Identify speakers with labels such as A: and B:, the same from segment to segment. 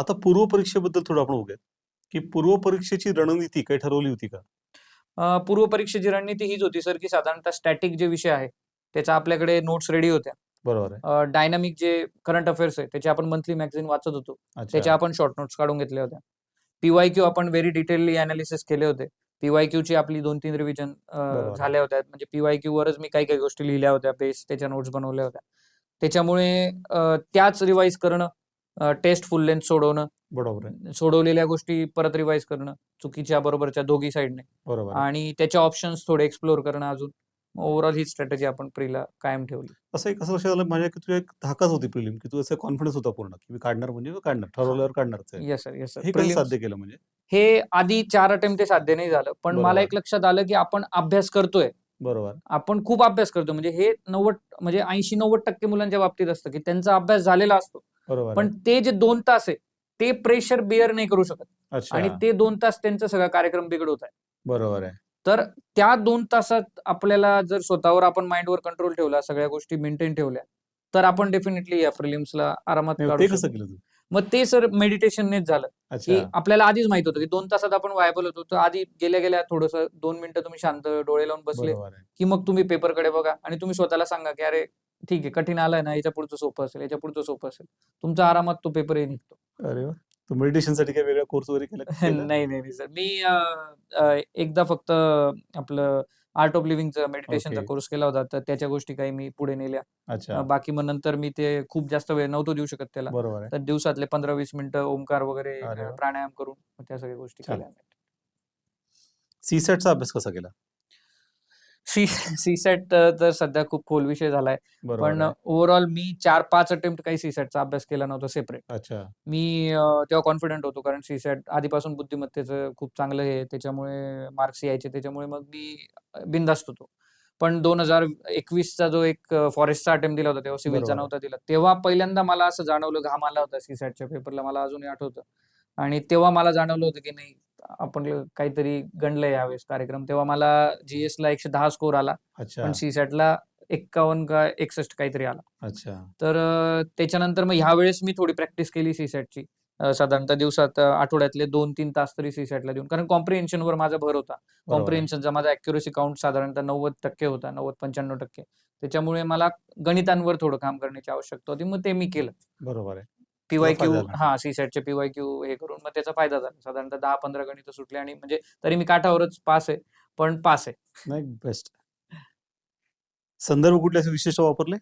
A: आता पूर्व परीक्षेबद्दल थोडं आपण बघूयात. की पूर्व परीक्षेची रणनीती काही ठरवली होती का?
B: अ, पूर्व परीक्षेची रणनीती हीच होती सर की साधारणतः स्टॅटिक जे विषय आहे त्याचा आपल्याकडे नोट्स रेडी होत्या.
A: बरोबर
B: डायनामिक जे करंट अफेअर्स आहे त्याचे आपण मंथली मॅगझिन वाचत होतो. त्याच्या आपण शॉर्ट नोट्स काढून घेतल्या होत्या. पीवाय क्यू आपण व्हेरी डिटेलली अनालिसिस केले होते. पीवाय क्यू ची आपली दोन तीन रिव्हिजन. झाल्या होत्या. म्हणजे पीवाय क्यू वरच मी काही काही गोष्टी लिहिल्या होत्या बेस त्याच्या नोट्स बनवल्या होत्या. त्याच्यामुळे त्याच रिवाईज करणं टेस्ट फुल लेंथ सोडवणं
A: बरोबर आहे.
B: सोडवलेल्या गोष्टी परत रिवाईज करणं चुकीच्या बरोबरच्या दोघी साईडने
A: बरोबर आहे.
B: आणि त्याचे ऑप्शन्स थोडे एक्सप्लोर करणं अजून. ओव्हरऑल ही स्ट्रॅटेजी आपण प्रीला कायम ठेवली.
A: असं एक असं लक्षात आलं माझ्या की तुझ्या एक धाकच होती प्रिलिम की तू असं कॉन्फिडन्स होता पूर्ण की मी काढणार म्हणजे मी काढणार ठरवल्यावर काढणारच आहे
B: येस सर येस
A: हे
B: सर
A: साध्य केलं म्हणजे?
B: हे आधी चार अटेम्प्ट ते साध्य नाही झालं पण मला. एक लक्षात आलं की आपण अभ्यास करतोय.
A: बरोबर.
B: आपण खूप अभ्यास करतो म्हणजे हे नव्वद म्हणजे ऐंशी नव्वद टक्के मुलांच्या बाबतीत असतं की त्यांचा अभ्यास झालेला असतो.
A: बरोबर
B: पण. ते जे दोन तास आहे ते प्रेशर बिअर नाही करू शकत. आणि ते दोन तास त्यांचा सगळा कार्यक्रम बिघडवत आहे.
A: बरोबर आहे.
B: तर त्या दोन तासात आपल्याला जर स्वतःवर आपण माइंडवर कंट्रोल ठेवला सगळ्या गोष्टी मेंटेन ठेवल्या तर आपण डेफिनेटली या प्रिलिम्सला आरामात मग ते सर मेडिटेशननेच झालं. की आपल्याला आधीच माहीत होतं की दोन तासात आपण वायबल होतो. तर आधी गेल्या गेल्या थोडस दोन मिनिटं तुम्ही शांत डोळे लावून बसले की मग तुम्ही पेपरकडे बघा आणि तुम्ही स्वतःला सांगा की अरे ठीक आहे कठीण आलाय ना याच्या पुढचं सोपं असेल याच्या पुढचं सोपं असेल. तुमचा आरामात तो पेपरही निघतो.
A: अरे वा. तू मेडिटेशनसाठी काही वेगळा कोर्स वगैरे केला?
B: नाही नाही नाही सर मी अं, अं, एकदा फक्त आपलं आर्ट ऑफ लिव्हिंगचा मेडिटेशनचा
A: Okay.
B: कोर्स केला होता तर त्याच्या गोष्टी काही मी पुढे नेल्या.
A: अच्छा.
B: अं, बाकी मग नंतर मी ते खूप जास्त वेळ नव्हतो देऊ शकत त्याला.
A: बरोबर आहे.
B: तर दिवसातले पंधरा वीस मिनिटं ओंकार वगैरे
A: अरे
B: अं,
A: वा.
B: प्राणायाम करून त्या सगळ्या गोष्टी
A: छान.
B: केल्या.
A: सीसॅटचा अभ्यास कसा केला?
B: सी सीसेट तर सध्या खूप खोल विषय झालाय. पण. ओव्हरऑल मी चार पाच अटेम्प्ट काही सीसेटचा अभ्यास केला नव्हता सेपरेट
A: अच्छा.
B: मी तेव्हा कॉन्फिडंट होतो कारण सीसेट आधीपासून बुद्धिमत्तेचं खूप चांगलं हे त्याच्यामुळे मार्क्स यायचे त्याच्यामुळे मग मी बिनधास्त होतो. पण दोन हजार एकवीसचा जो एक फॉरेस्टचा अटेम्प्ट दिला होता तेव्हा सिव्हिलचा. नव्हता दिला. तेव्हा पहिल्यांदा मला असं जाणवलं घाम आला होता सीसेटच्या पेपरला मला अजूनही आठवतं. आणि तेव्हा मला जाणवलं होतं की नाही आपण काहीतरी गणलंय यावेळेस कार्यक्रम. तेव्हा मला जीएस ला एकशे दहा स्कोर आला.
A: अच्छा.
B: पण सीसॅटला एक्कावन्न का एकसष्ट काहीतरी आला.
A: अच्छा.
B: तर अ, त्याच्यानंतर मग ह्या वेळेस मी थोडी प्रॅक्टिस केली सीसॅटची साधारणतः दिवसात अ, आठवड्यातले दोन तीन तास तरी सीसॅटला देऊन. कारण comprehension वर माझा भर होता.
A: बरोबर. आहे.
B: कॉम्प्रिहेन्शनचा माझा अॅक्युरेसी काउंट साधारणतः नव्वद टक्के होता नव्वद पंच्याण्णव टक्के. त्याच्यामुळे मला गणितांवर थोडं काम करण्याची आवश्यकता होती. मग ते मी केलं.
A: बरोबर आहे.
B: पीवाय क्यू
A: फायदा झाला.
B: हा सीसॅटचे पीवाय क्यू हे करून मग त्याचा फायदा झाला. साधारणतः दहा पंधरा गणित सुटले आणि म्हणजे तरी मी काठावरच पास आहे पण पास आहे.
A: नाही बेस्ट संदर्भ कुठले असे विशेष वापरले?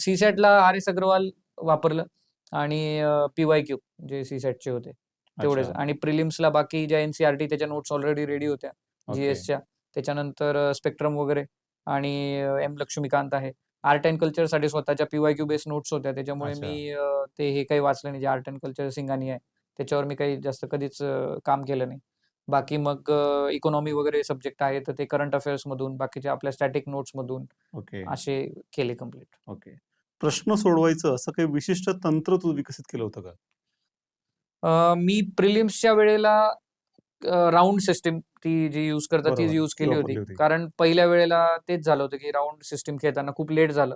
B: सीसॅटला आर एस अग्रवाल वापरलं आणि पीवाय क्यू जे सीसॅटचे होते तेवढेच.
A: अच्छा,
B: आणि प्रिलिम्सला बाकी ज्या एनसीआरटी त्याच्या नोट्स ऑलरेडी रेडी होत्या.
A: Okay.
B: जीएसच्या त्याच्यानंतर स्पेक्ट्रम वगैरे आणि एम लक्ष्मीकांत आहे. आर्ट अँड कल्चरसाठी स्वतःच्या पीवाय क्यू बेस नोट्स होत्या. त्याच्यामुळे
A: अच्छा.
B: मी अ, ते हे काही वाचलं नाही. जे आर्ट अँड कल्चर सिंगानी आहे त्याच्यावर मी काही जास्त कधीच अ, काम केलं नाही. बाकी मग इकॉनॉमी वगैरे सब्जेक्ट आहे तर ते करंट अफेअर्स मधून बाकीच्या आपल्या स्टॅटिक नोट्स मधून
A: ओके.
B: असे केले कंप्लीट
A: ओके. प्रश्न सोडवायचं असं काही विशिष्ट तंत्र तू विकसित केलं होतं का?
B: अ, मी प्रिलिम्सच्या वेळेला राऊंड सिस्टीम ती जी यूज करतात तीच
A: बरोबर,
B: यूज
A: ती
B: केली
A: वापरली
B: होती.
A: होती.
B: कारण पहिल्या वेळेला तेच झालं होतं की राऊंड सिस्टीम खेळताना खूप लेट झालं.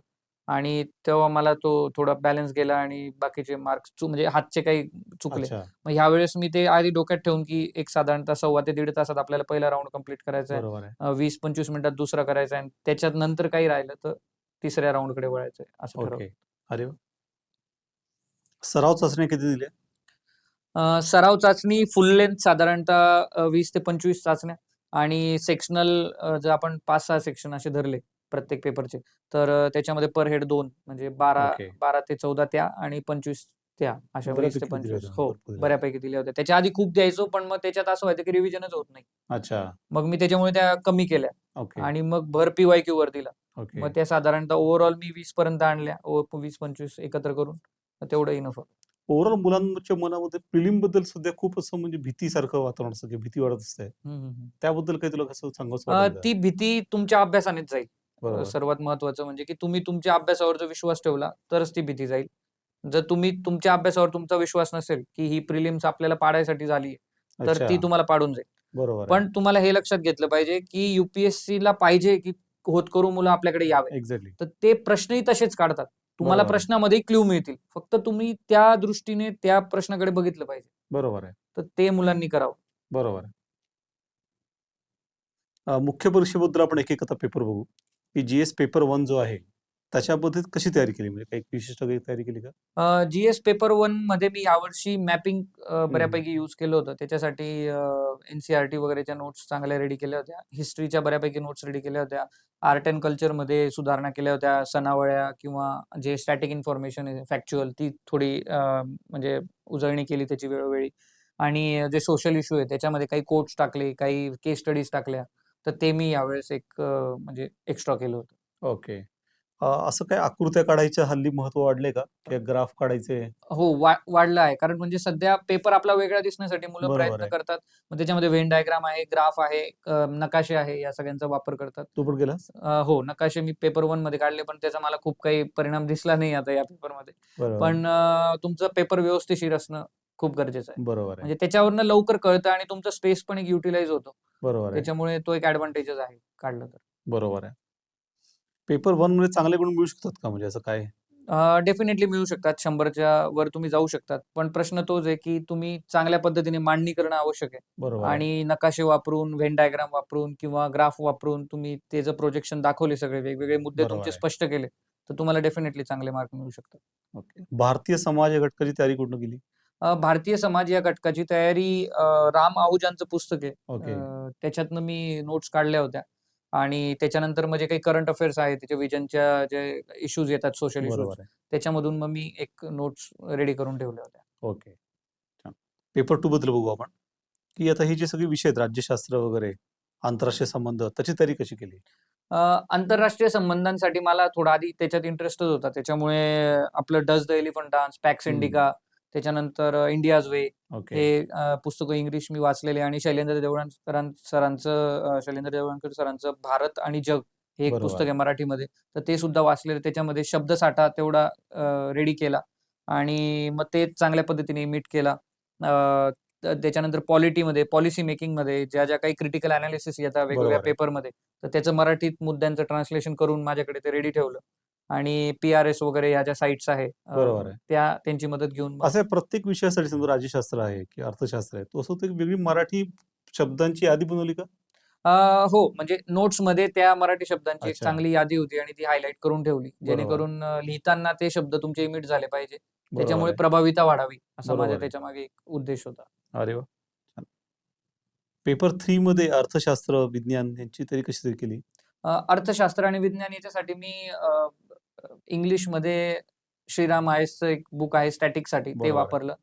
B: आणि तेव्हा मला तो थोडा बॅलन्स गेला आणि बाकीचे मार्क्स म्हणजे हातचे काही चुकले.
A: अच्छा.
B: मग ह्या वेळेस मी ते आधी डोक्यात ठेवून की एक साधारणतः सव्वा ते दीड तासात आपल्याला पहिला राऊंड कंप्लीट करायचा आहे.
A: बरोबर आहे.
B: अ, वीस पंचवीस मिनिटात दुसरा करायचा आहे. आणि त्याच्यात नंतर काही राहिलं तर तिसऱ्या राऊंडकडे वळायचं आहे असं ठरवलं.
A: ओके. अरे वा. सराव चाचण्या किती दिल्या?
B: अ, सराव चाचणी फुल लेंथ साधारणतः वीस ते पंचवीस चाचण्या आणि सेक्शनल जर आपण पाच सहा सेक्शन असे धरले प्रत्येक पेपरचे तर त्याच्यामध्ये पर हेड दोन म्हणजे बारा
A: ओके.
B: बारा ते चौदा त्या आणि पंचवीस त्या अशा वीस ते पंचवीस. हो. बऱ्यापैकी दिल्या होत्या. त्याच्या आधी खूप द्यायचो पण मग त्याच्यात असं व्हायचं की रिव्हिजनच होत नाही.
A: अच्छा.
B: मग मी त्याच्यामुळे त्या कमी केल्या. आणि मग भर पीवाय क्यू वर दिला. मग त्या साधारणतः ओव्हरऑल मी वीस पर्यंत आणल्या वीस पंचवीस एकत्र करून. तेवढं इनफ
A: ओव्हरऑल मुलांच्या मनामध्ये प्रिलिमबद्दल सध्या खूप असं म्हणजे भीतीसारखं वातावरण असतं की भीती वाढत असते. त्याबद्दल काही तुला कसं का?
B: ती भीती तुमच्या अभ्यासानेच जाईल. सर्वात महत्वाचं म्हणजे की तुम्ही तुमच्या अभ्यासावर जर विश्वास ठेवला तरच ती भीती जाईल. जर तुम्ही तुमच्या अभ्यासावर तुमचा विश्वास नसेल की ही प्रिलिम्स आपल्याला पाडायसाठी झाली तर ती तुम्हाला पाडून जाईल.
A: बरोबर
B: पण तुम्हाला हे लक्षात घेतलं पाहिजे की युपीएससी ला पाहिजे की होतकरू मुलं आपल्याकडे यावे
A: एक्झॅक्टली
B: तर ते प्रश्नही तसेच काढतात. तुम्हाला
A: बरोबर.
B: प्रश्नामध्ये क्ल्यू मिळतील. फक्त तुम्ही त्या दृष्टीने त्या प्रश्नाकडे बघितलं पाहिजे.
A: बरोबर आहे.
B: तर ते मुलांनी करावं.
A: बरोबर आहे. अ, मुख्य परीक्षेबद्दल आपण एक एक आता पेपर बघू. की जी एस पेपर वन जो आहे त्याच्याबद्दल कशी तयारी केली? म्हणजे काही विशिष्ट काही तयारी केली का?
B: जीएस पेपर वनमध्ये मी यावर्षी मॅपिंग बऱ्यापैकी यूज केलं होतं. त्याच्यासाठी एनसीआरटी वगैरेच्या नोट्स चांगल्या रेडी केल्या होत्या. हिस्ट्रीच्या बऱ्यापैकी नोट्स रेडी केल्या होत्या. आर्ट अँड कल्चरमध्ये सुधारणा केल्या होत्या. सणावळ्या किंवा जे स्टॅटिक इन्फॉर्मेशन आहे फॅक्च्युअल ती थोडी म्हणजे उजळणी केली त्याची वेळोवेळी. आणि जे सोशल इश्यू आहे त्याच्यामध्ये काही कोट्स टाकले काही केस स्टडीज टाकल्या. तर ते मी यावेळेस एक म्हणजे एक्स्ट्रा केलं होतं.
A: ओके असं काय आकृत्या काढायचं हल्ली महत्त्व वाढले का? ग्राफ काढायचे?
B: हो वाढलं आहे. कारण म्हणजे सध्या पेपर आपला वेगळा दिसण्यासाठी मुलं प्रयत्न. करतात. मग त्याच्यामध्ये व्हेन डायग्राम आहे ग्राफ आहे नकाशे आहे या सगळ्यांचा वापर करतात.
A: तू पण गेलास
B: अ, हो नकाशे मी पेपर वनमध्ये काढले पण त्याचा मला खूप काही परिणाम दिसला नाही आता या पेपरमध्ये पण तुमचं पेपर व्यवस्थिशीर असणं खूप गरजेचं आहे.
A: बरोबर
B: म्हणजे त्याच्यावरनं लवकर कळतं आणि तुमचं स्पेस पण एक युटिलाइज होतो.
A: बरोबर
B: त्याच्यामुळे तो एक ऍडव्हान्टेजेस आहे काढलं तर.
A: बरोबर आहे. पेपर वनमध्ये चांगले गुण मिळू शकतात का? म्हणजे असं काय?
B: डेफिनेटली मिळू शकतात. शंभरच्या वर तुम्ही जाऊ शकतात. पण प्रश्न तोच आहे की तुम्ही चांगल्या पद्धतीने मांडणी करणं आवश्यक आहे.
A: बरोबर.
B: आणि नकाशे वापरून व्हेन डायग्राम वापरून किंवा ग्राफ वापरून तुम्ही त्याचं प्रोजेक्शन दाखवले सगळे वेगवेगळे मुद्दे
A: बरोबर
B: तुमचे
A: आहे.
B: स्पष्ट केले तर तुम्हाला डेफिनेटली चांगले मार्क मिळू शकतात.
A: ओके. भारतीय समाज या घटकाची तयारी कुठून केली?
B: अ, भारतीय समाज या घटकाची तयारी अ, राम आहुजांचं पुस्तक आहे.
A: ओके.
B: अ, त्याच्यातनं मी नोट्स काढल्या होत्या. आणि त्याच्यानंतर म्हणजे काही करंट अफेअर्स आहेत त्याच्या विजनच्या जे इश्यूज येतात सोशल इश्यूज
A: बरोबर आहे.
B: त्याच्यामधून मग मी एक नोट्स रेडी करून ठेवल्या होत्या.
A: ओके. छान. पेपर टू बद्दल बघू आपण. की आता हे जे सगळे विषय आहेत राज्यशास्त्र वगैरे आंतरराष्ट्रीय संबंध त्याची तयारी कशी केली?
B: अ, आंतरराष्ट्रीय संबंधांसाठी मला थोडा आधी त्याच्यात इंटरेस्टच होता. त्याच्यामुळे आपलं डज द एलिफंट डान्स पॅक्स
A: हम्म.
B: इंडिका त्याच्यानंतर इंडियाज वे हे पुस्तकं इंग्लिश मी वाचलेले आणि शैलेंद्र देवळांकर सरांचं अ, शैलेंद्र देवळांकर सरांचं भारत आणि जग हे एक
A: बरोबर.
B: पुस्तक आहे मराठीमध्ये. तर ते सुद्धा वाचलेलं. त्याच्यामध्ये शब्दसाठा तेवढा रेडी केला आणि मग ते चांगल्या पद्धतीने मीट केला. अ, त- त्याच्यानंतर पॉलिटीमध्ये पॉलिसी मेकिंगमध्ये ज्या ज्या काही क्रिटिकल अनालिसिस येतात वेगवेगळ्या
A: बरोबर आहे.
B: पेपरमध्ये तर त्याचं मराठीत मुद्द्यांचं ट्रान्सलेशन करून माझ्याकडे ते रेडी ठेवलं. आणि पी आर एस वगैरे ह्या ज्या साईट्स आहे
A: बरोबर आहे.
B: त्या त्यांची मदत घेऊन मग
A: असं प्रत्येक विषयासाठी समजा राज्यशास्त्र आहे की अर्थशास्त्र आहे तो असं एक वेगळी मराठी शब्दांची यादी बनवली का
B: अ, हो म्हणजे नोट्समध्ये त्या मराठी शब्दांची एक
A: अच्छा.
B: चांगली यादी होती आणि ती हायलाइट करून ठेवली. जेणेकरून अ, लिहिताना ते शब्द तुमचे इमिट झाले पाहिजे
A: बरोबर
B: त्याच्यामुळे
A: आहे.
B: प्रभाविता वाढावी असा
A: बरोबर
B: माझ्या
A: आहे.
B: त्याच्यामागे एक उद्देश होता
A: अरे वा छान पेपर थ्री मध्ये अर्थशास्त्र विज्ञान यांची तयारी कशी तरी केली
B: अ, अर्थशास्त्र आणि विज्ञान याच्यासाठी मी मध्ये श्रीराम आयसचं एक बुक आहे स्टॅटिकसाठी ते
A: बरोबर.
B: वापरलं.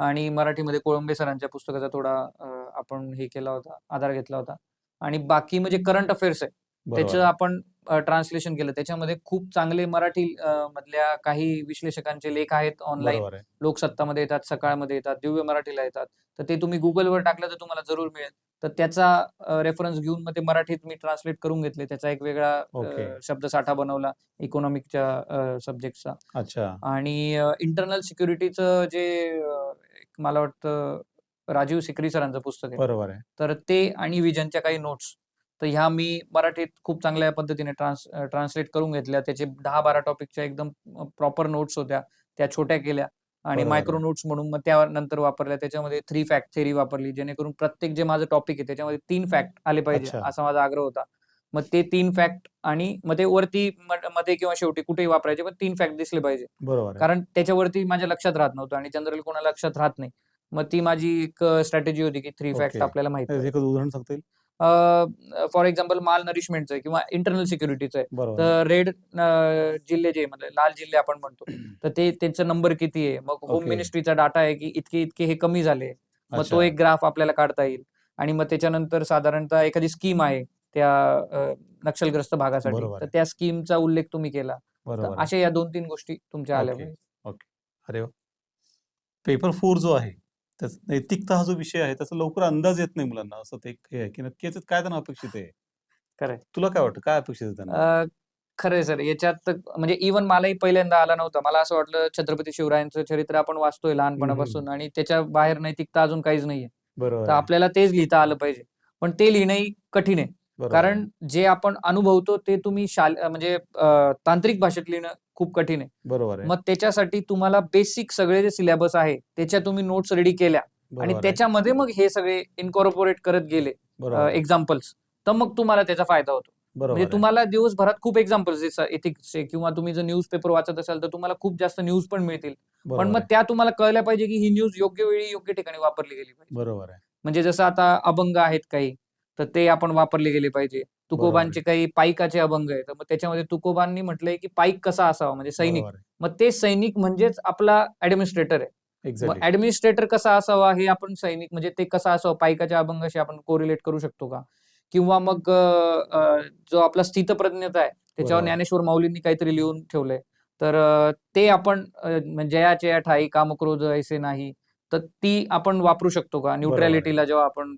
B: आणि मराठीमध्ये कोळंबे सरांच्या पुस्तकाचा थोडा अ, आपण हे केला होता आधार घेतला होता. आणि बाकी म्हणजे करंट अफेअर्स आहे. त्याचं. आपण ट्रान्सलेशन केलं. त्याच्यामध्ये खूप चांगले मराठी अ, मधल्या काही विश्लेषकांचे लेख आहेत ऑनलाईन
A: बरोबर आहे.
B: लोकसत्तामध्ये येतात सकाळमध्ये येतात दिव्य मराठीला येतात. तर ते तुम्ही गुगलवर टाकलं तर तुम्हाला जरूर मिळेल. तर त्याचा रेफरन्स घेऊन मग ते मराठीत मी ट्रान्सलेट करून घेतले. त्याचा एक वेगळा अ,
A: ओके.
B: शब्दसाठा बनवला इकॉनॉमिकच्या सब्जेक्टचा
A: अच्छा.
B: आणि इंटरनल सिक्युरिटीचं जे अ, एक मला वाटतं राजीव सिकरी सरांचं पुस्तक आहे.
A: बरोबर आहे.
B: तर ते आणि विजनच्या काही नोट्स तर ह्या मी मराठीत खूप चांगल्या पद्धतीने ट्रान्स ट्रान्सलेट करून घेतल्या. त्याचे दहा बारा टॉपिकच्या एकदम प्रॉपर नोट्स होत्या. त्या छोट्या केल्या. आणि मायक्रो. नोट्स म्हणून मग त्यानंतर वापरल्या. त्याच्यामध्ये थ्री फॅक्ट थेरी वापरली जेणेकरून प्रत्येक जे माझं टॉपिक आहे त्याच्यामध्ये तीन फॅक्ट आले पाहिजे. असा माझा आग्रह होता. मग ते तीन फॅक्ट आणि मग ते वरती मध्ये किंवा शेवटी कुठेही वापरायचे पण तीन फॅक्ट दिसले पाहिजे.
A: बरोबर
B: कारण त्याच्यावरती माझ्या लक्षात राहत नव्हतं आणि जनरल कोणाला लक्षात राहत नाही. मग ती माझी एक स्ट्रॅटेजी होती की थ्री फॅक्ट. आपल्याला माहिती
A: उदाहरण सांगता येईल?
B: फॉर एक्झाम्पल माल नरिशमेंटचं आहे किंवा इंटरनल सिक्युरिटीचं आहे. तर रेड जिल्हे जे म्हणजे लाल जिल्हे आपण म्हणतो तर ते त्यांचा नंबर किती आहे मग होम. मिनिस्ट्रीचा डाटा आहे की इतके इतके हे कमी झाले मग. तो एक ग्राफ आपल्याला काढता येईल आणि मग त्याच्यानंतर साधारणतः एखादी स्कीम आहे त्या नक्षलग्रस्त भागासाठी तर. त्या स्कीमचा उल्लेख तुम्ही केला. अशा या दोन तीन गोष्टी तुमच्या आल्या
A: अरे पेपर फोर जो आहे त्याच नैतिकता हा जो विषय आहे त्याचा लवकर अंदाज येत नाही मुलांना. असं ते एक हे आहे की नक्की याच्यात काय त्यांना अपेक्षित आहे?
B: खरंय.
A: तुला काय वाटतं? काय अपेक्षित आहे त्यांना?
B: अ, खरंय सर. याच्यात म्हणजे इव्हन मलाही पहिल्यांदा आला नव्हता. मला असं वाटलं छत्रपती शिवरायांचं चरित्र आपण वाचतोय लहानपणापासून आणि त्याच्या बाहेर नैतिकता अजून काहीच नाहीये.
A: बरोबर
B: तर
A: आहे.
B: आपल्याला तेच लिहिता आलं पाहिजे. पण ते लिहिणंही कठीण आहे. कारण. जे आपण अनुभवतो ते तुम्ही शाल म्हणजे तांत्रिक भाषेत लिहिणं खूप कठीण आहे.
A: बरोबर.
B: मग त्याच्यासाठी तुम्हाला बेसिक सगळे जे सिलेबस आहे, त्याच्या तुम्ही नोट्स रेडी केल्या आणि. त्याच्यामध्ये मग हे सगळे इन्कॉर्पोरेट करत गेले. एक्झाम्पल्स तर मग तुम्हाला त्याचा फायदा होतो. म्हणजे. तुम्हाला दिवसभरात खूप एक्झाम्पल्स एथिक्सचे किंवा तुम्ही जर न्यूजपेपर वाचत असाल तर तुम्हाला खूप जास्त न्यूज पण मिळतील. पण मग. त्या तुम्हाला कळल्या पाहिजे की ही न्यूज योग्य वेळी, योग्य ठिकाणी वापरली गेली पाहिजे.
A: बरोबर आहे.
B: म्हणजे जसं आता अभंग आहेत काही, तर ते आपण वापरले गेले पाहिजे. तुकोबांचे. काही पाईकाचे अभंग आहेत. मग त्याच्यामध्ये तुकोबांनी म्हटलंय की पाईक कसा असावा म्हणजे सैनिक. मग ते सैनिक म्हणजेच आपला ॲडमिनिस्ट्रेटर आहे. ॲडमिनिस्ट्रेटर कसा असावा हे आपण सैनिक म्हणजे ते कसा असावा पाईकाच्या अभंगाशी आपण कोरिलेट करू शकतो का? किंवा मग जो आपला स्थितप्रज्ञता आहे त्याच्यावर. ज्ञानेश्वर माऊलींनी काहीतरी लिहून ठेवलंय. तर ते आपण म्हणजे जयाचे ठाई कामक्रोध ऐसे नाही. तर ती आपण वापरू शकतो का? न्यूट्रॅलिटीला जेव्हा आपण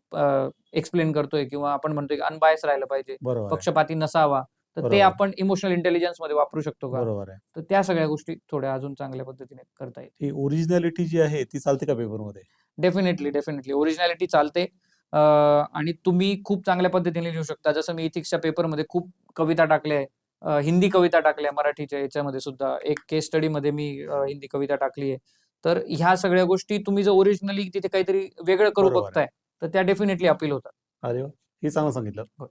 B: एक्सप्लेन करतोय किंवा आपण म्हणतोय की अनबायस राहिलं पाहिजे. पक्षपाती नसावा. तर ते. आपण इमोशनल इंटेलिजन्समध्ये वापरू शकतो का?
A: बरोबर आहे.
B: तर त्या सगळ्या गोष्टी थोड्या अजून चांगल्या पद्धतीने करता येईल.
A: ओरिजिनॅलिटी जी आहे ती चालते का पेपरमध्ये?
B: Definitely, definitely. ओरिजिनॅलिटी चालते. आणि तुम्ही खूप चांगल्या पद्धतीने लिहू शकता. जसं मी इथिक्सच्या पेपरमध्ये खूप कविता टाकल्या हिंदी कविता टाकल्या मराठीच्या याच्यामध्ये सुद्धा. एक केस स्टडीमध्ये मी हिंदी कविता टाकली आहे. तर ह्या सगळ्या गोष्टी तुम्ही जर ओरिजिनली तिथे काहीतरी वेगळं करू. बघताय, तर त्या डेफिनेटली अपील होतात.
A: अरे! हे चांगलं सांगितलं.
B: हो.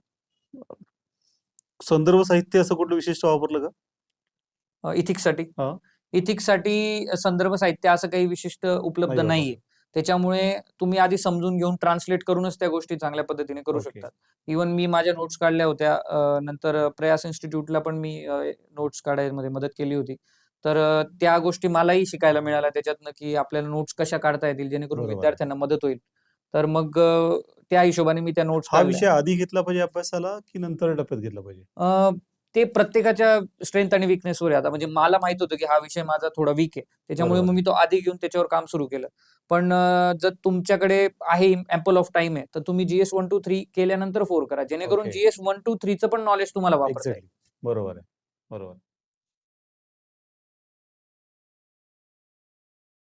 A: संदर्भ साहित्य असं कुठलं विशिष्ट वापरलं का?
B: इथिक्ससाठी?
A: हां.
B: इथिक्ससाठी संदर्भ साहित्य असं काही विशिष्ट उपलब्ध
A: नाही
B: नाहीये. त्याच्यामुळे तुम्ही आधी समजून घेऊन ट्रान्सलेट करूनच त्या गोष्टी चांगल्या पद्धतीने करू
A: ओके.
B: शकतात. इव्हन मी माझ्या नोट्स काढल्या होत्या. नंतर प्रयास इन्स्टिट्यूटला पण मी नोट्स काढायमध्ये मदत केली होती. तर त्या गोष्टी मलाही शिकायला मिळाल्या त्याच्यातनं की आपल्याला नोट्स कशा काढता येतील जेणेकरून
A: बरोबर.
B: विद्यार्थ्यांना मदत होईल. तर मग अ, त्या हिशोबाने मी त्या नोट्स
A: हा. विषय आधी घेतला पाहिजे अभ्यासाला की नंतर टप्प्यात घेतला पाहिजे?
B: अ, ते प्रत्येकाच्या स्ट्रेंथ आणि वीकनेसवर आहे. आता म्हणजे मला माहीत होतं की हा विषय माझा थोडा वीक आहे. त्याच्यामुळे
A: बरोबर
B: मग. मी तो आधी घेऊन त्याच्यावर काम सुरू केलं. पण अ, जर तुमच्याकडे आहे एम्पल ऑफ टाईम आहे, तर तुम्ही जी-एस 1-2-3 केल्यानंतर 4 करा. जेणेकरून. जी-एस 1-2-3चं पण नॉलेज तुम्हाला वापरता येईल.
A: एक्झॅक्टली. बरोबर आहे. बरोबर.